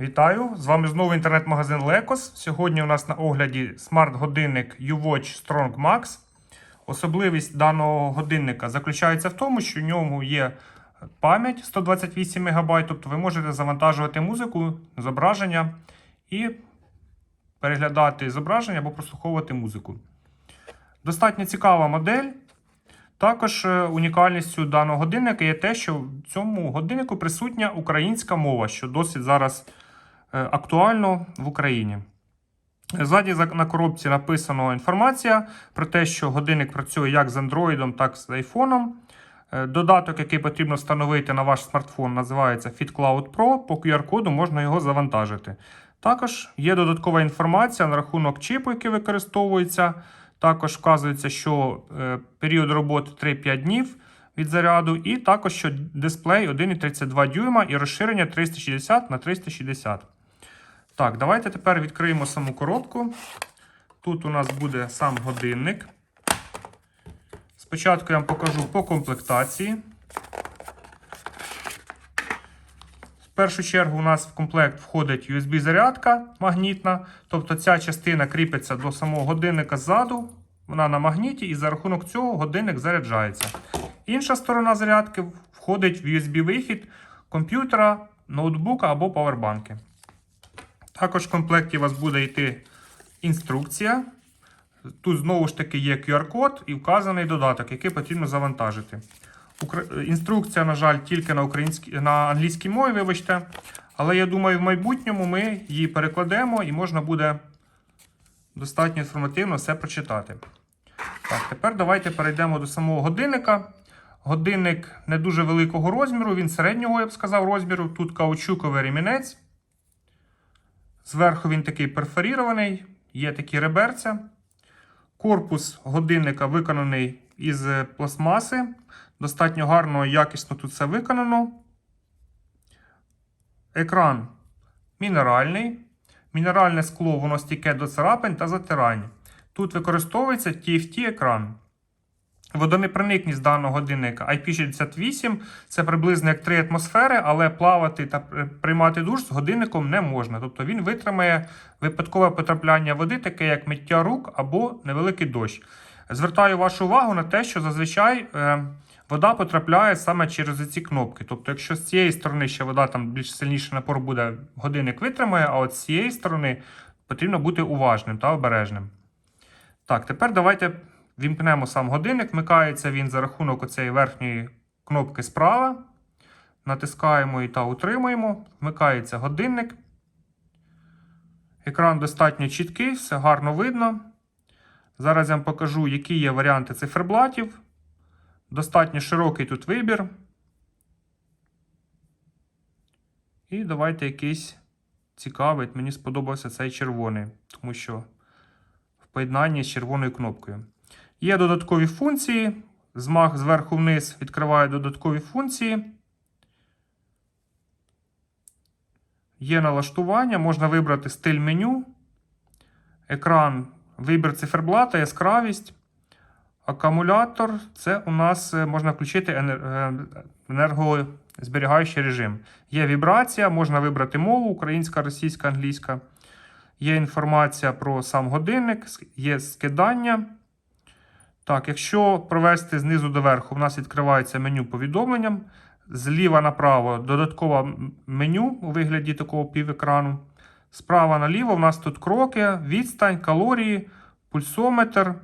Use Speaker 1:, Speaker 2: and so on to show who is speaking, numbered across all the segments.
Speaker 1: Вітаю! З вами знову інтернет-магазин Lekos. Сьогодні у нас на огляді смарт-годинник U-Watch Strong Max. Особливість даного годинника заключається в тому, що в ньому є пам'ять 128 МБ, тобто ви можете завантажувати музику, зображення і переглядати зображення або прослуховувати музику. Достатньо цікава модель. Також е, унікальністю даного годинника є те, що в цьому годиннику присутня українська мова, що досить зараз актуально в Україні. Ззаді на коробці написано інформація про те, що годинник працює як з Android, так і з iPhone. Е, Додаток, який потрібно встановити на ваш смартфон, називається FitCloud Pro. По QR-коду можна його завантажити. Також є додаткова інформація на рахунок чіпу, який використовується. Також вказується, що е, період роботи 3-5 днів від заряду, і також що дисплей 1,32 дюйма і розширення 360 на 360. Так, давайте тепер відкриємо саму коробку. Тут у нас буде сам годинник. Спочатку я вам покажу по комплектації. В першу чергу у нас в комплект входить USB-зарядка магнітна, тобто ця частина кріпиться до самого годинника ззаду, вона на магніті, і за рахунок цього годинник заряджається. Інша сторона зарядки входить в USB-вихід комп'ютера, ноутбука або павербанки. Також в комплекті у вас буде йти інструкція. Тут знову ж таки є QR-код і вказаний додаток, який потрібно завантажити. Інструкція, на жаль, тільки на, українській, на англійській мові, вибачте. Але я думаю, в майбутньому ми її перекладемо і можна буде достатньо інформативно все прочитати. Так, тепер давайте перейдемо до самого годинника. Годинник не дуже великого розміру, він середнього, я б сказав, розміру. Тут каучуковий ремінець. Зверху він такий перфорірований, є такі реберця. Корпус годинника виконаний із е, пластмаси. Достатньо гарно якісно тут все виконано. Екран мінеральний. Мінеральне скло воно стійке до царапин та затирань. Тут використовується TFT екран. Водонепроникність даного годинника IP68 це приблизно як 3 атмосфери, але плавати та приймати душ з годинником не можна. Тобто він витримає випадкове потрапляння води, таке як миття рук або невеликий дощ. Звертаю вашу увагу на те, що зазвичай е, вода потрапляє саме через ці кнопки. Тобто, якщо з цієї сторони ще вода там більш сильніший напор буде, годинник витримає, а от з цієї сторони потрібно бути уважним та обережним. Так, тепер давайте вімкнемо сам годинник. Вмикається він за рахунок оцієї верхньої кнопки справа. Натискаємо і та утримуємо. Вмикається годинник. Екран достатньо чіткий, все гарно видно. Зараз я вам покажу, які є варіанти циферблатів. Достатньо широкий тут вибір. І давайте якийсь цікавий. Мені сподобався цей червоний, тому що в поєднанні з червоною кнопкою. Є додаткові функції. Змах зверху вниз відкриває додаткові функції. Є налаштування, можна вибрати стиль меню, екран, вибір циферблата, яскравість. Акумулятор це у нас е, можна включити е, енергозберігаючий режим. Є вібрація, можна вибрати мову українська, російська, англійська. Є інформація про сам годинник, є скидання. Так, якщо провести знизу до верху, у нас відкривається меню повідомленням. Зліва направо додаткове меню у вигляді такого півекрану. Справа наліво у нас тут кроки, відстань, калорії, пульсометр.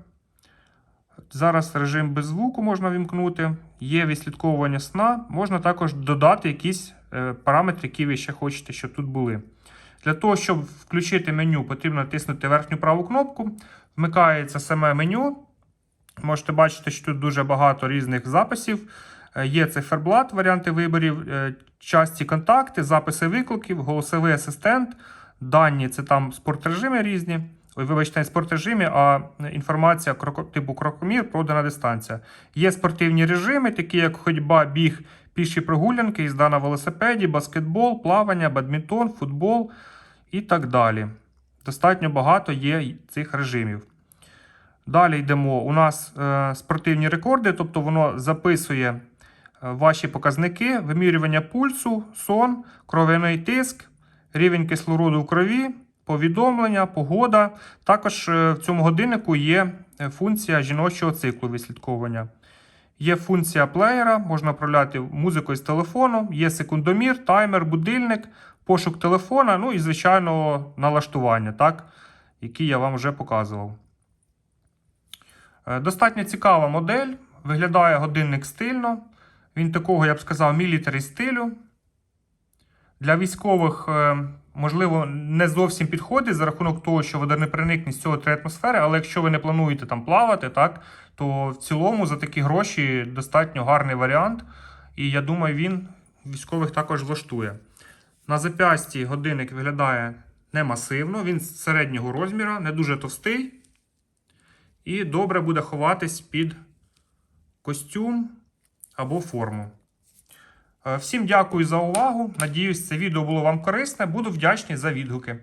Speaker 1: Зараз режим без звуку можна вімкнути. Є відслідковування сна. Можна також додати якісь е, параметри, які ви ще хочете, щоб тут були. Для того, щоб включити меню, потрібно натиснути верхню праву кнопку. Вмикається саме меню. Можете бачити, що тут дуже багато різних записів. Е, Є циферблат, варіанти виборів, е, часті контакти, записи викликів, голосовий асистент, дані це там спортрежими різні. Ой, вибачте, не спортрежимі, а інформація типу крокомір, продана дистанція. Є спортивні режими, такі як ходьба, біг, піші прогулянки, їзда на велосипеді, баскетбол, плавання, бадмінтон, футбол і так далі. Достатньо багато є цих режимів. Далі йдемо. У нас е, спортивні рекорди, тобто воно записує е, ваші показники, вимірювання пульсу, сон, кров'яний тиск, рівень кислороду в крові, повідомлення, погода. Також е, в цьому годиннику є функція жіночого циклу відслідковування. Є функція плеєра, можна управляти музикою з телефону, є секундомір, таймер, будильник, пошук телефона, ну і, звичайно, налаштування, так, які я вам вже показував. Е, Достатньо цікава модель. Виглядає годинник стильно. Він такого, я б сказав, мілітарі стилю. Для військових, е, можливо, не зовсім підходить за рахунок того, що водонепроникність цього три атмосфери, але якщо ви не плануєте там плавати, так, то в цілому за такі гроші достатньо гарний варіант. І я думаю, він військових також влаштує. На зап'ясті годинник виглядає не масивно, він середнього розміру, не дуже товстий. І добре буде ховатись під костюм або форму. Е, Всім дякую за увагу. Надіюсь, це відео було вам корисне. Буду вдячний за відгуки.